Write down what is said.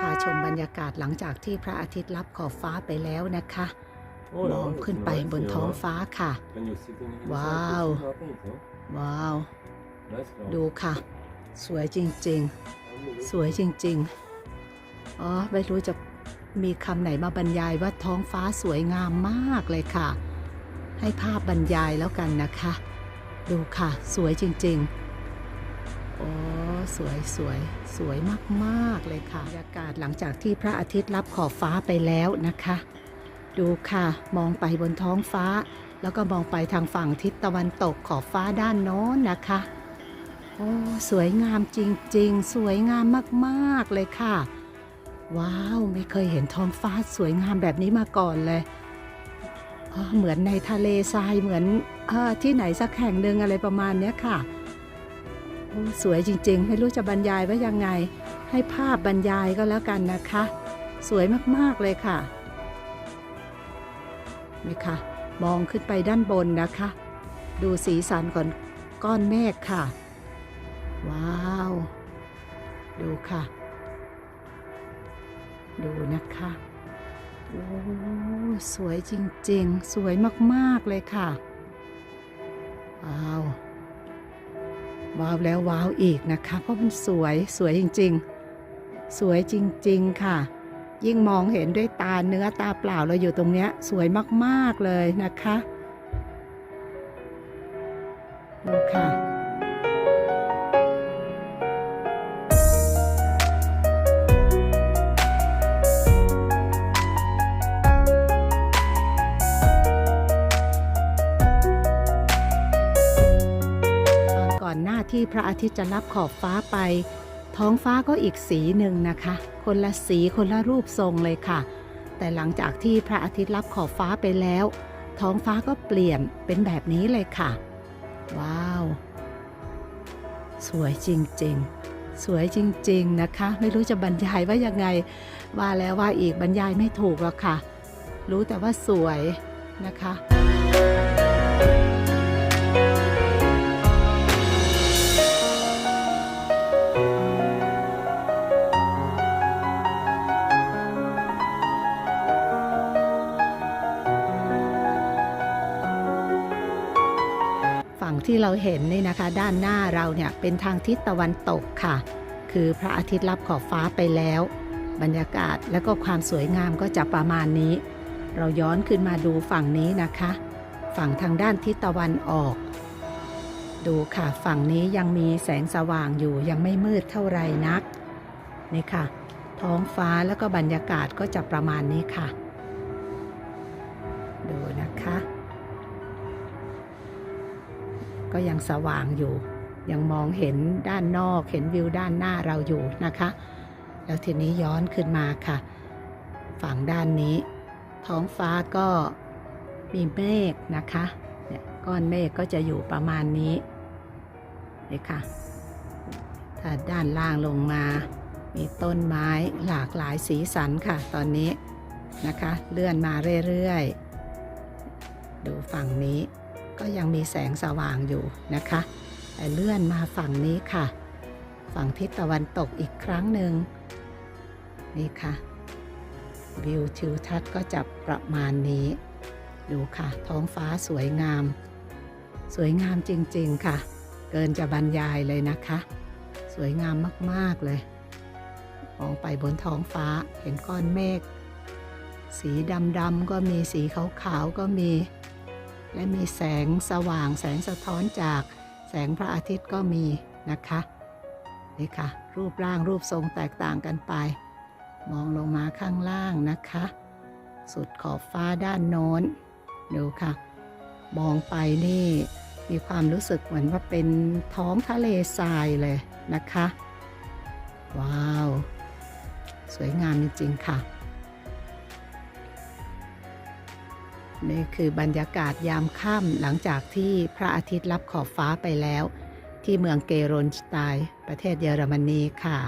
พาชมบรรยากาศหลังจากที่พระอาทิตย์ลับขอบฟ้าไปแล้วนะคะ Oh มองขึ้นไปบนท้องฟ้าค่ะ When you sitting inside, Wow. this is nothing, huh? ว้าว Nice ground. ดูค่ะ สวยจริงๆ สวยจริงๆ อ๋อ ไม่รู้จะมีคำไหนมาบรรยายว่าท้องฟ้าสวยงามมากเลยค่ะ ให้ภาพบรรยายแล้วกันนะคะ ดูค่ะ สวยจริงๆ โอ้สวยสวยสวยมาก ๆ เลยค่ะบรรยากาศหลังจากที่พระอาทิตย์รับขอบฟ้าไปแล้วนะคะ ดูค่ะมองไปบนท้องฟ้า แล้วก็มองไปทางฝั่งทิศตะวันตกขอบฟ้าด้านโน้นนะคะ โอ้สวยงามจริง ๆ สวยงามมาก ๆ เลยค่ะ ว้าวไม่เคยเห็นท้องฟ้าสวยงามแบบนี้มาก่อนเลยเหมือนในทะเลทรายเหมือนอที่ไหนสักแห่งหนึ่งอะไรประมาณนี้ค่ะ สวยจริงๆ ไม่รู้จะบรรยายว่ายังไง ให้ภาพบรรยายก็แล้วกันนะคะ สวยมากๆเลยค่ะนี่ค่ะ มองขึ้นไปด้านบนนะคะ ดูสีสันก่อนก้อนเมฆค่ะ ว้าว ดูค่ะ ดูนะคะโอ้สวยจริงๆ สวยมากๆเลยค่ะ ว้าว ว้าวแล้วว้าวอีกนะคะ เพราะมันสวยสวยจริง ๆ สวยจริง ๆ ค่ะ ยิ่งมองเห็นด้วยตาเนื้อตาเปล่าเราอยู่ตรงเนี้ยสวยมาก ๆ เลยนะคะดูค่ะ หน้าที่พระอาทิตย์จะรับขอบฟ้าไป ท้องฟ้าก็อีกสีหนึ่งนะคะ คนละสีคนละรูปทรงเลยค่ะ แต่หลังจากที่พระอาทิตย์รับขอบฟ้าไปแล้ว ท้องฟ้าก็เปลี่ยนเป็นแบบนี้เลยค่ะ ว้าว สวยจริงๆ สวยจริงๆนะคะ ไม่รู้จะบรรยายว่ายังไง ว่าแล้วว่าอีกบรรยายไม่ถูกหรอกค่ะ รู้แต่ว่าสวยนะคะ ฝั่งที่เราเห็นนี่นะคะ ด้านหน้าเราเนี่ยเป็นทางทิศตะวันตกค่ะ คือพระอาทิตย์รับขอบฟ้าไปแล้ว บรรยากาศและก็ความสวยงามก็จะประมาณนี้ เราย้อนขึ้นมาดูฝั่งนี้นะคะ ฝั่งทางด้านทิศตะวันออก ดูค่ะฝั่งนี้ยังมีแสงสว่างอยู่ยังไม่มืดเท่าไหร่นักนี่ค่ะ ท้องฟ้าแล้วก็บรรยากาศก็จะประมาณนี้ค่ะ ดูนะคะ ก็ยังสว่างอยู่ ยังมองเห็นด้านนอกเห็นวิวด้านหน้าเราอยู่นะคะ แล้วทีนี้ย้อนขึ้นมาค่ะ ฝั่งด้านนี้ ท้องฟ้าก็มีเมฆนะคะเนี่ยก้อนเมฆก็จะอยู่ประมาณนี้นี่ค่ะ ถ้าด้านล่างลงมา มีต้นไม้หลากหลายสีสันค่ะ ตอนนี้นะคะ เลื่อนมาเรื่อยๆ ดูฝั่งนี้ ก็ยังมีแสงสว่างอยู่นะคะแต่เลื่อนมาฝั่งนี้ค่ะ ฝั่งทิศตะวันตกอีกครั้งหนึ่งนี่ค่ะ วิวทิวทัศน์ก็จะประมาณนี้ ดูค่ะ ท้องฟ้าสวยงาม สวยงามจริงๆค่ะ เกินจะบรรยายเลยนะคะ สวยงามมากๆเลยมองไปบนท้องฟ้าเห็นก้อนเมฆสีดำๆก็มีสีขาวๆก็มี และมีแสงสว่างแสงสะท้อนจากแสงพระอาทิตย์ก็มีนะคะนี่ค่ะ รูปร่างรูปทรงแตกต่างกันไป มองลงมาข้างล่างนะคะ สุดขอบฟ้าด้านโน้นดูค่ะ มองไปนี่ มีความรู้สึกเหมือนว่าเป็นท้องทะเลทรายเลยนะคะ ว้าว สวยงามจริงๆค่ะ นี่คือบรรยากาศยามค่ำหลังจากที่พระอาทิตย์รับขอบฟ้าไปแล้ว ที่เมืองเกโรนสไตน์ประเทศเยอรมนีค่ะ